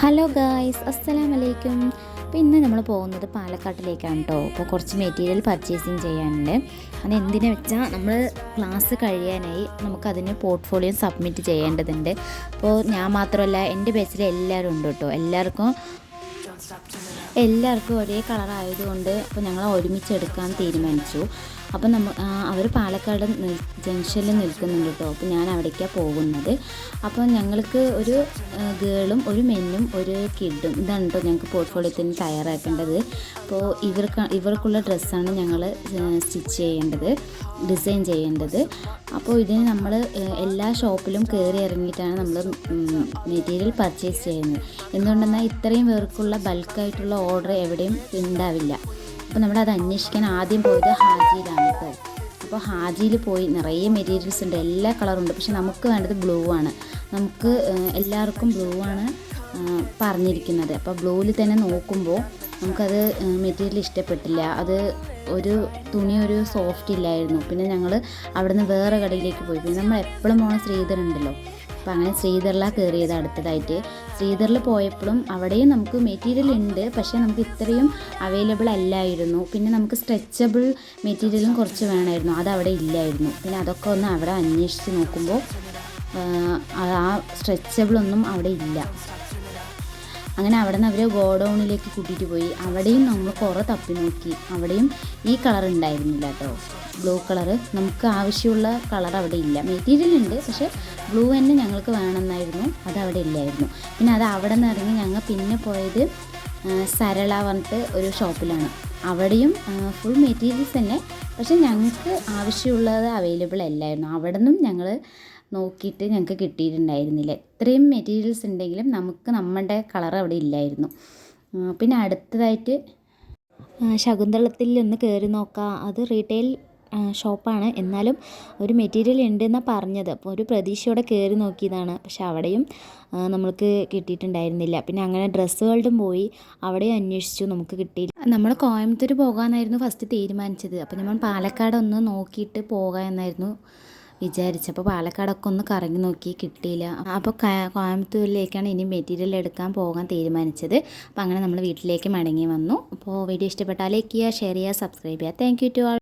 Hello guys അസ്സലാം വലൈക്കും അപ്പോൾ ഇന്ന് നമ്മൾ പോകുന്നത് പാലക്കാട്ടിലേക്കാണ് കേട്ടോ അപ്പോൾ കുറച്ച് മെറ്റീരിയൽ പർച്ചേസിങ് ചെയ്യാനുണ്ട്. അത് എന്തിനാ വെച്ചാൽ നമ്മൾ ക്ലാസ് കഴിയാനായി നമുക്കതിന് പോർട്ട്ഫോളിയോ സബ്മിറ്റ് ചെയ്യേണ്ടതുണ്ട്. അപ്പോൾ ഞാൻ മാത്രമല്ല എന്റെ ബാച്ചിൽ എല്ലാവരും ഉണ്ട് കേട്ടോ എല്ലാവർക്കും എല്ലാവർക്കും ഒരേ കളറായതുകൊണ്ട് അപ്പോൾ ഞങ്ങൾ ഒരുമിച്ച് എടുക്കാൻ തീരുമാനിച്ചു. അപ്പോൾ നമ്മൾ അവർ പാലക്കാട് നിൽ- ജംഗ്ഷനിൽ നിൽക്കുന്നുണ്ട് കേട്ടോ. അപ്പോൾ ഞാൻ അവിടേക്കാണ് പോകുന്നത്. അപ്പോൾ ഞങ്ങൾക്ക് ഒരു ഗേളും ഒരു മെന്നും ഒരു കിഡും ഇതാണ് കേട്ടോ ഞങ്ങൾക്ക് പോർട്ട്ഫോളിയോത്തിന് തയ്യാറാക്കേണ്ടത്. അപ്പോൾ ഇവർക്ക് ഇവർക്കുള്ള ഡ്രസ്സാണ് ഞങ്ങൾ സ്റ്റിച്ച് ചെയ്യേണ്ടത് ഡിസൈൻ ചെയ്യേണ്ടത്. അപ്പോൾ ഇതിന് നമ്മൾ എല്ലാ ഷോപ്പിലും കയറി ഇറങ്ങിയിട്ടാണ് നമ്മൾ മെറ്റീരിയൽ പർച്ചേസ് ചെയ്യുന്നത്. എന്തുകൊണ്ടെന്നാൽ ഇത്രയും പേർക്കുള്ള ബൾക്കായിട്ടുള്ള ഓർഡർ എവിടെയും ഉണ്ടാവില്ല. അപ്പോൾ നമ്മളത് അന്വേഷിക്കാൻ ആദ്യം പോയത് ഹാജിയിലാണ് കേട്ടോ അപ്പോൾ ഹാജിയിൽ പോയി നിറയെ മെറ്റീരിയൽസ് ഉണ്ട് എല്ലാ കളറും ഉണ്ട്. പക്ഷെ നമുക്ക് വേണ്ടത് ബ്ലൂ ആണ്. നമുക്ക് എല്ലാവർക്കും ബ്ലൂ ആണ് പറഞ്ഞിരിക്കുന്നത്. അപ്പോൾ ബ്ലൂവിൽ തന്നെ നോക്കുമ്പോൾ നമുക്കത് മെറ്റീരിയൽ ഇഷ്ടപ്പെട്ടില്ല. അത് ഒരു തുണി ഒരു സോഫ്റ്റ് ഇല്ലായിരുന്നു. പിന്നെ ഞങ്ങൾ അവിടുന്ന് വേറെ കടയിലേക്ക് പോയി. പിന്നെ നമ്മൾ എപ്പോഴും പോണ ശ്രീധർ ഉണ്ടല്ലോ. അപ്പോൾ അങ്ങനെ ശ്രീധറിലാണ് കയറിയത് അടുത്തതായിട്ട്. ശ്രീധറിൽ പോയപ്പോഴും അവിടെയും നമുക്ക് മെറ്റീരിയൽ ഉണ്ട് പക്ഷേ നമുക്ക് ഇത്രയും അവൈലബിൾ അല്ലായിരുന്നു. പിന്നെ നമുക്ക് സ്ട്രെച്ചബിൾ മെറ്റീരിയലും കുറച്ച് വേണമായിരുന്നു. അത് അവിടെ ഇല്ലായിരുന്നു. പിന്നെ അതൊക്കെ ഒന്ന് അവിടെ അന്വേഷിച്ച് നോക്കുമ്പോൾ ആ സ്ട്രെച്ചബിളൊന്നും അവിടെ ഇല്ല. അങ്ങനെ അവിടെ നിന്ന് അവർ ഗോഡൗണിലേക്ക് കൂട്ടിയിട്ട് പോയി. അവിടെയും നമ്മൾ കുറേ തപ്പി നോക്കി. അവിടെയും ഈ കളർ ഉണ്ടായിരുന്നില്ല കേട്ടോ. ബ്ലൂ കളർ നമുക്ക് ആവശ്യമുള്ള കളർ അവിടെ ഇല്ല. മെറ്റീരിയൽ ഉണ്ട്. പക്ഷേ ബ്ലൂ തന്നെ ഞങ്ങൾക്ക് വേണമെന്നായിരുന്നു. അത് അവിടെ ഇല്ലായിരുന്നു. പിന്നെ അത് അവിടെ നിന്ന് ഇറങ്ങി ഞങ്ങൾ പിന്നെ പോയത് സരള പറഞ്ഞിട്ട് ഒരു ഷോപ്പിലാണ്. അവിടെയും ഫുൾ മെറ്റീരിയൽസ് തന്നെ. പക്ഷേ ഞങ്ങൾക്ക് ആവശ്യമുള്ളത് അവൈലബിൾ അല്ലായിരുന്നു. അവിടെ നിന്നും ഞങ്ങൾ നോക്കിയിട്ട് ഞങ്ങൾക്ക് കിട്ടിയിട്ടുണ്ടായിരുന്നില്ല. ഇത്രയും മെറ്റീരിയൽസ് ഉണ്ടെങ്കിലും നമുക്ക് നമ്മുടെ കളർ അവിടെ ഇല്ലായിരുന്നു. പിന്നെ അടുത്തതായിട്ട് ശകുന്തളത്തിൽ ഒന്ന് കയറി നോക്കാം. അത് റീറ്റെയിൽ ഷോപ്പാണ് എന്നാലും ഒരു മെറ്റീരിയൽ ഉണ്ടെന്നാണ് പറഞ്ഞത്. അപ്പോൾ ഒരു പ്രതീക്ഷയോടെ കയറി നോക്കിയതാണ്. പക്ഷെ അവിടെയും നമ്മൾക്ക് കിട്ടിയിട്ടുണ്ടായിരുന്നില്ല. പിന്നെ അങ്ങനെ ഡ്രസ്സ് വേൾഡും പോയി അവിടെ അന്വേഷിച്ചു. നമുക്ക് കിട്ടിയില്ല. നമ്മൾ കോയമ്പത്തൂർ പോകാമെന്നായിരുന്നു ഫസ്റ്റ് തീരുമാനിച്ചത്. അപ്പോൾ നമ്മൾ പാലക്കാട് ഒന്ന് നോക്കിയിട്ട് പോകാം എന്നായിരുന്നു വിചാരിച്ചപ്പോൾ പാലക്കാടൊക്കെ ഒന്ന് കറങ്ങി നോക്കി കിട്ടിയില്ല. അപ്പോൾ കോയമ്പത്തൂരിലേക്കാണ് ഇനി മെറ്റീരിയൽ എടുക്കാൻ പോകാൻ തീരുമാനിച്ചത്. അപ്പോൾ അങ്ങനെ നമ്മൾ വീട്ടിലേക്ക് മടങ്ങി വന്നു. അപ്പോൾ വീഡിയോ ഇഷ്ടപ്പെട്ടാൽ ലൈക്ക് ചെയ്യുക ഷെയർ ചെയ്യുക സബ്സ്ക്രൈബ് ചെയ്യുക. Thank you to all